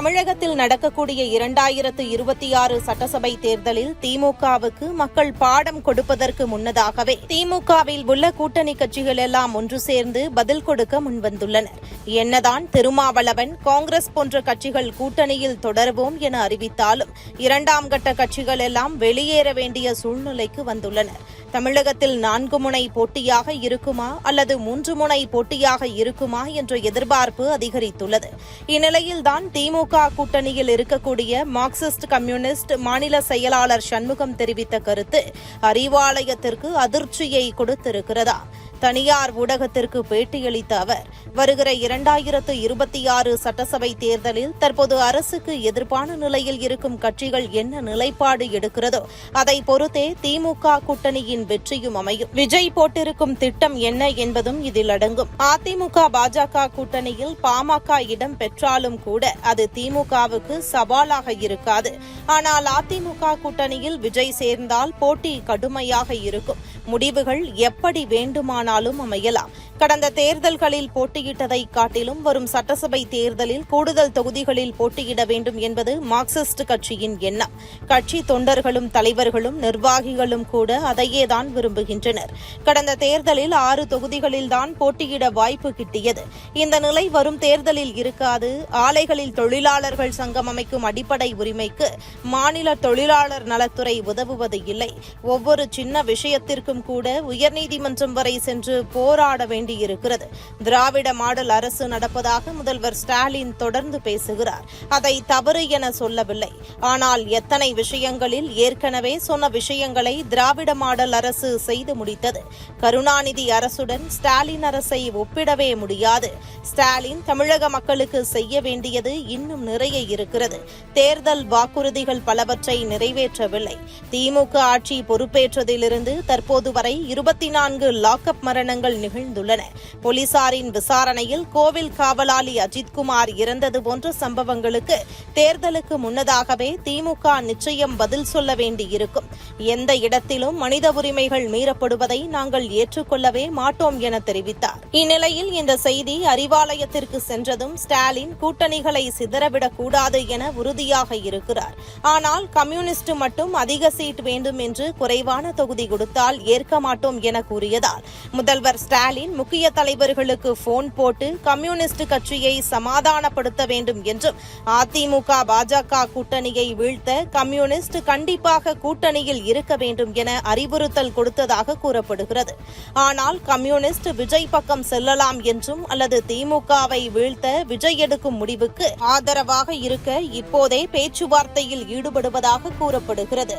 தமிழகத்தில் நடக்கக்கூடிய இரண்டாயிரத்து இருபத்தி ஆறு சட்டசபை தேர்தலில் திமுகவுக்கு மக்கள் பாடம் கொடுப்பதற்கு முன்னதாகவே திமுகவில் உள்ள கூட்டணி கட்சிகள் எல்லாம் ஒன்று சேர்ந்து பதில் கொடுக்க முன்வந்துள்ளனர். என்னதான் திருமாவளவன் காங்கிரஸ் போன்ற கட்சிகள் கூட்டணியில் தொடருவோம் என அறிவித்தாலும் இரண்டாம் கட்ட கட்சிகள் எல்லாம் வெளியேற வேண்டிய சூழ்நிலைக்கு வந்துள்ளனர். தமிழகத்தில் நான்கு முனை போட்டியாக இருக்குமா அல்லது மூன்று முனை போட்டியாக இருக்குமா என்ற எதிர்பார்ப்பு அதிகரித்துள்ளது. இந்நிலையில்தான் திமுக கூட்டணியில் இருக்கக்கூடிய மார்க்சிஸ்ட் கம்யூனிஸ்ட் மாநில செயலாளர் சண்முகம் தெரிவித்த கருத்து அறிவாலயத்திற்கு அதிர்ச்சியை கொடுத்திருக்கிறதா? தனியார் ஊடகத்திற்கு பேட்டியளித்த அவர் வருகிற இரண்டாயிரத்து இருபத்தி ஆறு சட்டசபை தேர்தலில் தற்போது அரசுக்கு எதிர்ப்பான நிலையில் இருக்கும் கட்சிகள் என்ன நிலைப்பாடு எடுக்கிறதோ அதை பொறுத்தே திமுக கூட்டணியின் வெற்றியும் அமையும். விஜய் போட்டிருக்கும் திட்டம் என்ன என்பதும் இதில் அடங்கும். அதிமுக பாஜக கூட்டணியில் பாமக இடம் பெற்றாலும் கூட அது திமுகவுக்கு சவாலாக இருக்காது. ஆனால் அதிமுக கூட்டணியில் விஜய் சேர்ந்தால் போட்டி கடுமையாக இருக்கும். முடிவுகள் எப்படி வேண்டுமானாலும் அமையலாம். கடந்த தேர்தல்களில் போட்டியிட்டதை காட்டிலும் வரும் சட்டசபை தேர்தலில் கூடுதல் தொகுதிகளில் போட்டியிட வேண்டும் என்பது மார்க்சிஸ்ட் கட்சியின் எண்ணம். கட்சி தொண்டர்களும் தலைவர்களும் நிர்வாகிகளும் கூட அதையேதான் விரும்புகின்றனர். கடந்த தேர்தலில் ஆறு தொகுதிகளில் தான் போட்டியிட வாய்ப்பு கிட்டியது. இந்த நிலை வரும் தேர்தலில் இருக்காது. ஆலைகளில் தொழிலாளர்கள் சங்கம் அமைக்கும் அடிப்படை உரிமைக்கு மாநில தொழிலாளர் நலத்துறை உதவுவது இல்லை. ஒவ்வொரு சின்ன விஷயத்திற்கும் கூட உயர்நீதிமன்றம் வரை சென்று போராட வேண்டும் வேண்டியிருக்கிறது. திராவிட மாடல் அரசு நடப்பதாக முதல்வர் ஸ்டாலின் தொடர்ந்து பேசுகிறார். அதை தவறு என சொல்லவில்லை. ஆனால் எத்தனை விஷயங்களில் ஏற்கனவே சொன்ன விஷயங்களை திராவிட மாடல் அரசு செய்து முடித்தது. கருணாநிதி அரசுடன் ஸ்டாலின் அரசை ஒப்பிடவே முடியாது. ஸ்டாலின் தமிழக மக்களுக்கு செய்ய வேண்டியது இன்னும் நிறைய இருக்கிறது. தேர்தல் வாக்குறுதிகள் பலவற்றை நிறைவேற்றவில்லை. திமுக ஆட்சி பொறுப்பேற்றதிலிருந்து தற்போது வரை இருபத்தி நான்கு லாக்அப் மரணங்கள் நிகழ்ந்துள்ளன. போலீசாரின் விசாரணையில் கோவில் காவலாளி அஜித்குமார் இறந்தது போன்ற சம்பவங்களுக்கு தேர்தலுக்கு முன்னதாகவே திமுக நிச்சயம் பதில் சொல்ல வேண்டியிருக்கும். எந்த இடத்திலும் மனித உரிமைகள் மீறப்படுவதை நாங்கள் ஏற்றுக்கொள்ளவே மாட்டோம் என தெரிவித்தார். இந்நிலையில் இந்த செய்தி அறிவாலயத்திற்கு சென்றதும் ஸ்டாலின் கூட்டணிகளை சிதறவிடக் கூடாது என உறுதியாக இருக்கிறார். ஆனால் கம்யூனிஸ்ட் மட்டும் அதிக சீட் வேண்டும் என்று குறைவான தொகுதி கொடுத்தால் ஏற்க மாட்டோம் என கூறியதால் முதல்வர் ஸ்டாலின் முக்கிய தலைவர்களுக்கு போன் போட்டு கம்யூனிஸ்ட் கட்சியை சமாதானப்படுத்த வேண்டும் என்றும் அதிமுக பாஜக கூட்டணியை வீழ்த்த கம்யூனிஸ்ட் கண்டிப்பாக கூட்டணியில் இருக்க வேண்டும் என அறிவுறுத்தல் கொடுத்ததாக கூறப்படுகிறது. ஆனால் கம்யூனிஸ்ட் விஜய் பக்கம் செல்லலாம் என்றும் அல்லது திமுகவை வீழ்த்த விஜய் எடுக்கும் முடிவுக்கு ஆதரவாக இருக்க இப்போதே பேச்சுவார்த்தையில் ஈடுபடுவதாக கூறப்படுகிறது.